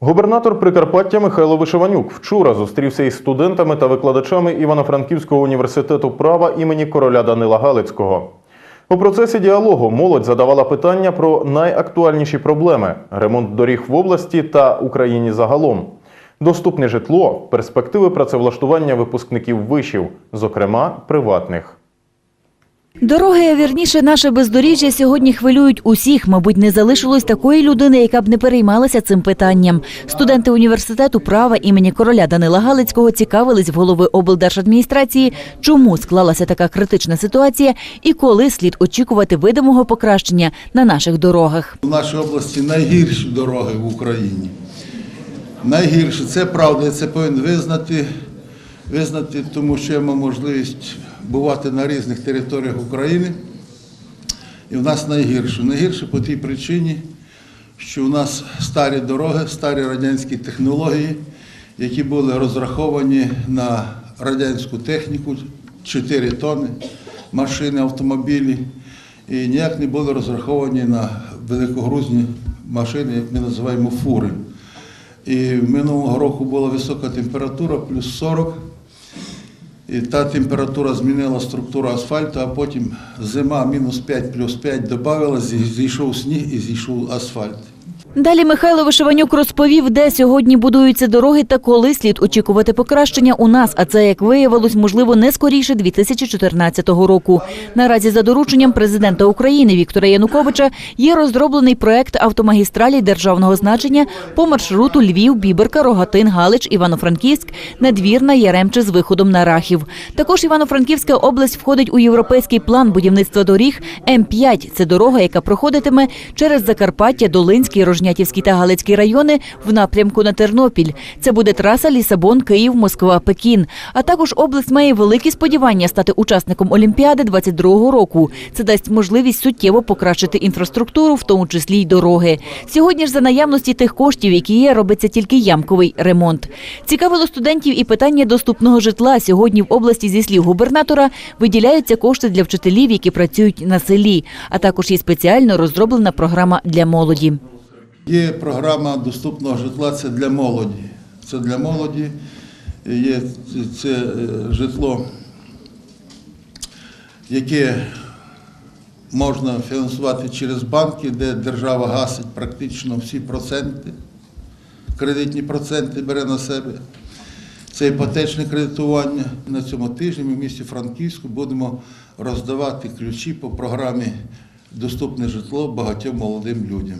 Губернатор Прикарпаття Михайло Вишиванюк вчора зустрівся із студентами та викладачами Івано-Франківського університету права імені короля Данила Галицького. У процесі діалогу молодь задавала питання про найактуальніші проблеми ремонт доріг в області та Україні загалом, доступне житло, перспективи працевлаштування випускників вишів, зокрема приватних. Дороги, а вірніше, наше бездоріжжя сьогодні хвилюють усіх. Мабуть, не залишилось такої людини, яка б не переймалася цим питанням. Студенти університету права імені короля Данила Галицького цікавились в голови облдержадміністрації, чому склалася така критична ситуація і коли слід очікувати видимого покращення на наших дорогах. У нашій області найгірші дороги в Україні. Найгірші, це правда, це повинен визнати, визнати, тому що я мав можливість бувати на різних територіях України. І в нас найгірше. Найгірше по тій причині, що у нас старі дороги, старі радянські технології, які були розраховані на радянську техніку, 4 тони, машини, автомобілі, і ніяк не були розраховані на великогрузні машини, як ми називаємо фури. І минулого року була висока температура, плюс 40. І та температура змінила структуру асфальту, а потім зима мінус 5 плюс 5 додавала, зійшов сніг і зійшов асфальт. Далі Михайло Вишиванюк розповів, де сьогодні будуються дороги та коли слід очікувати покращення у нас. А це, як виявилось, можливо, не скоріше 2014 року. Наразі за дорученням президента України Віктора Януковича є розроблений проект автомагістралі державного значення по маршруту Львів, Біберка, Рогатин, Галич, Івано-Франківськ, Надвірна, Яремче з виходом на Рахів. Також Івано-Франківська область входить у європейський план будівництва доріг М5. Це дорога, яка проходитиме через Закарпаття, Долинський, Рожнятівський та Галицький райони в напрямку на Тернопіль. Це буде траса Лісабон, Київ, Москва, Пекін. А також область має великі сподівання стати учасником Олімпіади 22-го року. Це дасть можливість суттєво покращити інфраструктуру, в тому числі й дороги. Сьогодні ж за наявності тих коштів, які є, робиться тільки ямковий ремонт. Цікавило студентів і питання доступного житла. Сьогодні в області, зі слів губернатора, виділяються кошти для вчителів, які працюють на селі. А також є спеціально розроблена програма для молоді. Є програма доступного житла, це для молоді. Це для молоді. Є це е, житло, яке можна фінансувати через банки, де держава гасить практично всі проценти, кредитні проценти бере на себе. Це іпотечне кредитування. На цьому тижні ми в місті Франківську будемо роздавати ключі по програмі Доступне житло багатьом молодим людям.